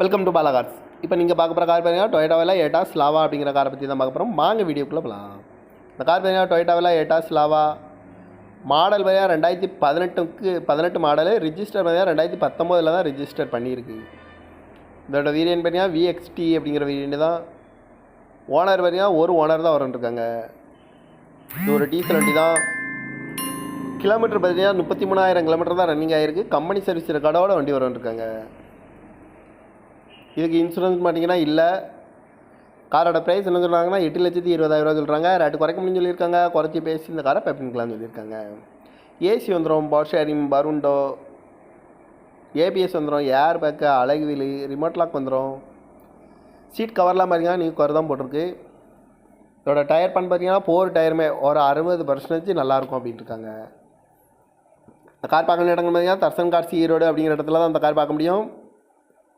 Welcome to Bala cars இப்போ நீங்கள் பார்க்க போகிற கார் பார்த்தீங்கன்னா டொயட்டாவில் ஏட்டா ஸ்லாவா அப்படிங்கிற காரை பற்றி தான் பார்க்க போகிறோம் வாங்க வீடியோக்குள்ளே போகலாம் இந்த கார் பார்த்தீங்கன்னா டொயட்டாவில் ஏட்டா ஸ்லாவா மாடல் பார்த்தீங்கன்னா ரெண்டாயிரத்தி பதினெட்டுக்கு பதினெட்டு மாடலு ரிஜிஸ்டர் பார்த்தீங்கன்னா ரெண்டாயிரத்தி பத்தொம்போதில் தான் ரிஜிஸ்டர் பண்ணியிருக்கு. இதோட வீரியன் பார்த்தீங்கன்னா விஎக்ஸ்டி அப்படிங்கிற வீரியன் தான். ஓனர் பார்த்தீங்கன்னா ஒரு ஓனர் தான் வரன்ட்ருக்காங்க இது ஒரு டீசல் வண்டி தான். கிலோமீட்டர் பார்த்தீங்கன்னா முப்பத்தி மூணாயிரம் கிலோமீட்டர் தான் ரன்னிங் ஆகிருக்கு கம்பெனி சர்வீஸ் ரெக்கார்டோட வண்டி வரன்ட்ருக்காங்க இதுக்கு இன்சூரன்ஸ் மாட்டிங்கன்னா இல்லை. காரோட ப்ரைஸ் என்ன சொல்கிறாங்கன்னா எட்டு லட்சத்தி இருபதாயிரரூவா சொல்கிறாங்க ரேட்டு குறைக்க முடியும்னு சொல்லியிருக்காங்க. குறைச்சி பேசி இந்த காரை பெப்பின்கலாம்னு சொல்லியிருக்காங்க. ஏசி வந்துடும் பவர் ஷேரிங் பருண்டோ ஏபிஎஸ் வந்துடும் ஏர் பேக்கு அழகு வீலு ரிமோட் லாக் வந்துடும் சீட் கவர்லாம் பார்த்தீங்கன்னா நீ குறை தான் போட்டிருக்கு. இதோட டயர் பண்ண பார்த்தீங்கன்னா ஃபோர் டயருமே ஒரு அறுபது பர்சன்டேஜ் நல்லாயிருக்கும் அப்படின்ட்டு இருக்காங்க. இந்த கார் பார்க்க வேண்டிய இடங்கள் பார்த்தீங்கன்னா தர்சன் கார்ஸ் ஈரோடு அப்படிங்கிற இடத்துல தான் அந்த கார் பார்க்க முடியும்.